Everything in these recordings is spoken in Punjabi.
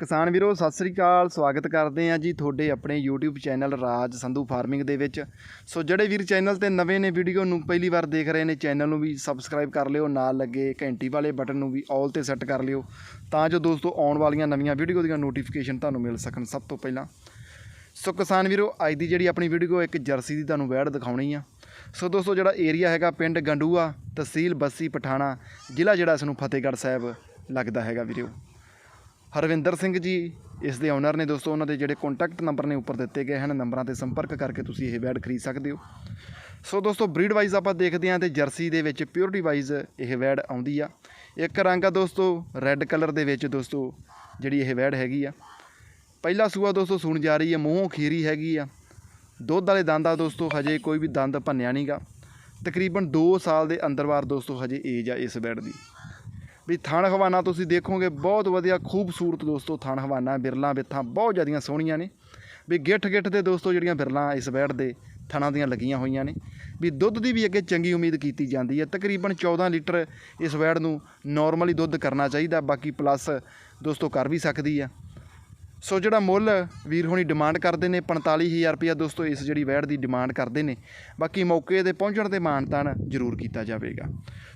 ਕਿਸਾਨ ਵੀਰੋ, ਸਤਿ ਸ੍ਰੀ ਅਕਾਲ, ਸਵਾਗਤ ਕਰਦੇ ਹਾਂ ਜੀ ਤੁਹਾਡੇ ਆਪਣੇ YouTube channel Raj Sandhu farming ਦੇ ਵਿੱਚ। ਸੋ ਜਿਹੜੇ ਵੀਰ ਚੈਨਲ ਤੇ ਨਵੇਂ ਨੇ ਵੀਡੀਓ ਨੂੰ ਪਹਿਲੀ ਵਾਰ ਦੇਖ ਰਹੇ ਨੇ, ਚੈਨਲ ਨੂੰ ਵੀ ਸਬਸਕ੍ਰਾਈਬ ਕਰ ਲਿਓ, ਨਾਲ ਲੱਗੇ ਘੰਟੀ ਵਾਲੇ ਬਟਨ ਨੂੰ ਵੀ ਆਲ ਤੇ ਸੈੱਟ ਕਰ ਲਿਓ, ਤਾਂ ਜੋ ਦੋਸਤੋ ਆਉਣ ਵਾਲੀਆਂ ਨਵੀਆਂ ਵੀਡੀਓ ਦੀਆਂ ਨੋਟੀਫਿਕੇਸ਼ਨ ਤੁਹਾਨੂੰ ਮਿਲ ਸਕਣ ਸਭ ਤੋਂ ਪਹਿਲਾਂ। ਸੋ ਕਿਸਾਨ ਵੀਰੋ, ਅੱਜ ਦੀ ਜਿਹੜੀ ਆਪਣੀ ਵੀਡੀਓ ਇੱਕ ਜਰਸੀ ਦੀ ਤੁਹਾਨੂੰ ਵੈੜ ਦਿਖਾਉਣੀ ਆ। ਸੋ ਦੋਸਤੋ ਜਿਹੜਾ ਏਰੀਆ ਹੈਗਾ ਪਿੰਡ ਗੰਡੂਆ, ਤਹਿਸੀਲ ਬੱਸੀ ਪਠਾਣਾ, ਜ਼ਿਲ੍ਹਾ ਜਿਹੜਾ ਇਸ ਨੂੰ ਫਤਿਹਗੜ੍ਹ ਸਾਹਿਬ ਲੱਗਦਾ ਹੈਗਾ ਵੀਰੋ। ਹਰਵਿੰਦਰ ਸਿੰਘ ਜੀ, ਇਸ ਦੇ ਓਨਰ ਨੇ ਦੋਸਤੋ, ਉਹਨਾਂ ਦੇ ਜਿਹੜੇ ਕੰਟੈਕਟ ਨੰਬਰ ਨੇ ਉੱਪਰ ਦਿੱਤੇ ਗਏ ਹਨ, ਨੰਬਰਾਂ ਤੇ ਸੰਪਰਕ ਕਰਕੇ ਤੁਸੀਂ ਇਹ ਵੈਡ ਖਰੀਦ ਸਕਦੇ ਹੋ। ਸੋ ਦੋਸਤੋ ਬਰੀਡ ਵਾਈਜ਼ ਆਪਾਂ ਦੇਖਦੇ ਹਾਂ ਤੇ ਜਰਸੀ ਦੇ ਵਿੱਚ ਪਿਓਰਿਟੀ ਵਾਈਜ਼ ਇਹ ਵੈਡ ਆਉਂਦੀ ਆ। ਇੱਕ ਰੰਗ ਆ ਦੋਸਤੋ ਰੈੱਡ ਕਲਰ ਦੇ ਵਿੱਚ ਦੋਸਤੋ, ਜਿਹੜੀ ਇਹ ਵੈਡ ਹੈਗੀ ਆ। ਪਹਿਲਾ ਸੂਆ ਦੋਸਤੋ ਸੁਣ ਜਾ ਰਹੀ ਹੈ ਮੂੰਹੋਂ ਖੀਰੀ ਹੈਗੀ ਆ। ਦੁੱਧ ਵਾਲੇ ਦੰਦ ਆ ਦੋਸਤੋ, ਹਜੇ ਕੋਈ ਵੀ ਦੰਦ ਭੰਨਿਆ ਨਹੀਂਗਾ ਤਕਰੀਬਨ 2 ਸਾਲ ਦੇ ਅੰਦਰਵਾਰ ਦੋਸਤੋ, ਹਜੇ ਏਜ ਆ ਇਸ ਬੈਡ ਦੀ। ਵੀ ਥਣ ਹਵਾਨਾ ਤੁਸੀਂ ਦੇਖੋਗੇ, ਬਹੁਤ ਵਧੀਆ ਖੂਬਸੂਰਤ ਦੋਸਤੋ ਥਣ ਹਵਾਨਾ ਬਿਰਲਾਂ ਬਿੱਥਾਂ ਬਹੁਤ ਜ਼ਿਆਦੀਆਂ ਸੋਹਣੀਆਂ ਨੇ। ਵੀ ਗਿੱਠ ਗਿੱਠ ਦੇ ਦੋਸਤੋ ਜਿਹੜੀਆਂ ਬਿਰਲਾਂ ਇਸ ਬੈਡ ਦੇ ਥਣਾਂ ਦੀਆਂ ਲੱਗੀਆਂ ਹੋਈਆਂ ਨੇ। ਵੀ ਦੁੱਧ ਦੀ ਵੀ ਅੱਗੇ ਚੰਗੀ ਉਮੀਦ ਕੀਤੀ ਜਾਂਦੀ ਹੈ। ਤਕਰੀਬਨ 14 ਲੀਟਰ ਇਸ ਬੈਡ ਨੂੰ ਨਾਰਮਲੀ ਦੁੱਧ ਕਰਨਾ ਚਾਹੀਦਾ, ਬਾਕੀ ਪਲੱਸ ਦੋਸਤੋ ਕਰ ਵੀ ਸਕਦੀ ਆ। ਸੋ ਜਿਹੜਾ ਮੁੱਲ ਵੀਰ ਹੋਣੀ ਡਿਮਾਂਡ ਕਰਦੇ ਨੇ 45000 ਰੁਪਇਆ ਦੋਸਤੋ, ਇਸ ਜਿਹੜੀ ਵੈੜ ਦੀ ਡਿਮਾਂਡ ਕਰਦੇ ਨੇ। ਬਾਕੀ ਮੌਕੇ ਤੇ ਪਹੁੰਚਣ ਤੇ ਮਾਨਤਾਨ ਜ਼ਰੂਰ ਕੀਤਾ ਜਾਵੇਗਾ।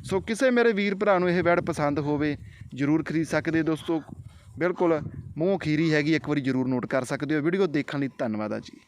ਸੋ ਕਿਸੇ ਮੇਰੇ ਵੀਰ ਭਰਾ ਨੂੰ ਇਹ ਵੈੜ ਪਸੰਦ ਹੋਵੇ, ਜ਼ਰੂਰ ਖਰੀਦ ਸਕਦੇ ਦੋਸਤੋ। ਬਿਲਕੁਲ ਮੂੰਹ ਖੀਰੀ ਹੈਗੀ, ਇੱਕ ਵਾਰੀ ਜ਼ਰੂਰ ਨੋਟ ਕਰ ਸਕਦੇ ਹੋ। ਵੀਡੀਓ ਦੇਖਣ ਲਈ ਧੰਨਵਾਦ ਆ ਜੀ।